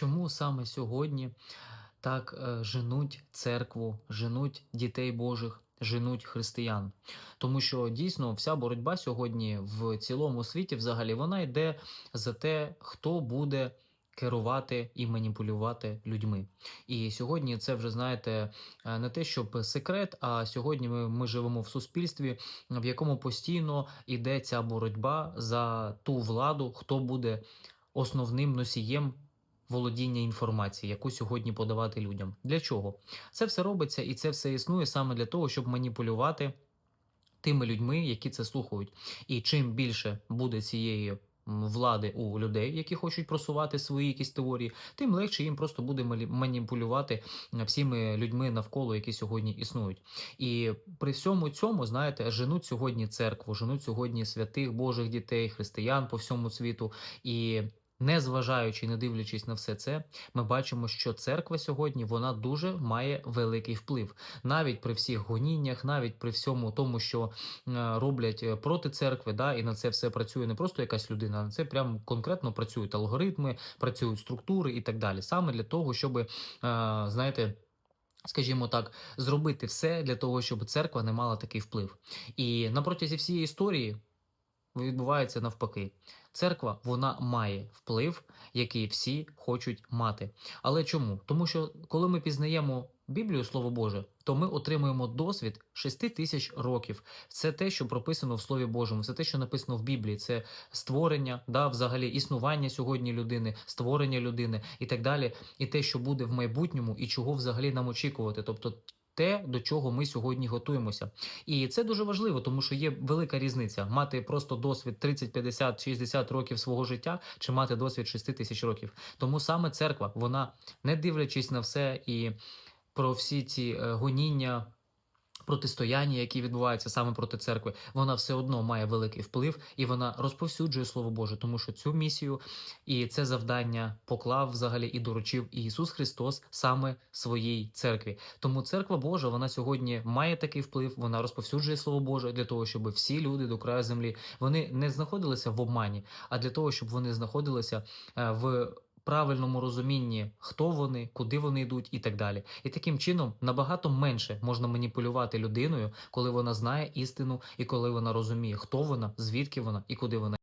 Чому саме сьогодні так е, женуть церкву, женуть дітей Божих, женуть християн? Тому що дійсно вся боротьба сьогодні в цілому світі, взагалі, вона йде за те, хто буде керувати і маніпулювати людьми. І сьогодні це вже знаєте е, не те, щоб секрет, а сьогодні ми, ми живемо в суспільстві, в якому постійно йде ця боротьба за ту владу, хто буде основним носієм володіння інформації, яку сьогодні подавати людям. Для чого? Це все робиться і це все існує саме для того, щоб маніпулювати тими людьми, які це слухають. І чим більше буде цієї влади у людей, які хочуть просувати свої якісь теорії, тим легше їм просто буде маніпулювати всіми людьми навколо, які сьогодні існують. І при всьому цьому, знаєте, женуть сьогодні церкву, женуть сьогодні святих Божих дітей, християн по всьому світу. І незважаючи, не дивлячись на все це, ми бачимо, що церква сьогодні вона дуже має великий вплив. Навіть при всіх гоніннях, навіть при всьому тому, що е, роблять е, проти церкви, да, і на це все працює не просто якась людина, а на це прям конкретно працюють алгоритми, працюють структури і так далі. Саме для того, щоб, е, знаєте. Скажімо так, зробити все для того, щоб церква не мала такий вплив. І на протязі всієї історії відбувається навпаки. Церква вона має вплив, який всі хочуть мати. Але чому? Тому що коли ми пізнаємо Біблію, Слово Боже, то ми отримуємо досвід 6 тисяч років. Це те, що прописано в Слові Божому, це те, що написано в Біблії. Це створення, да, взагалі існування сьогодні людини, створення людини і так далі. І те, що буде в майбутньому, і чого взагалі нам очікувати. Тобто те, до чого ми сьогодні готуємося. І це дуже важливо, тому що є велика різниця мати просто досвід 30, 50, 60 років свого життя, чи мати досвід 6 тисяч років. Тому саме церква, вона, не дивлячись на все і про всі ці е, гоніння. Протистояння, які відбуваються саме проти церкви, вона все одно має великий вплив і вона розповсюджує слово Боже, тому що цю місію і це завдання поклав взагалі і доручив Ісус Христос саме своїй церкві. Тому церква Божа вона сьогодні має такий вплив, вона розповсюджує слово Боже для того, щоб всі люди до краю землі вони не знаходилися в обмані, а для того, щоб вони знаходилися е, в. Правильному розумінні, хто вони, куди вони йдуть, і так далі. І таким чином набагато менше можна маніпулювати людиною, коли вона знає істину і коли вона розуміє, хто вона, звідки вона і куди вона.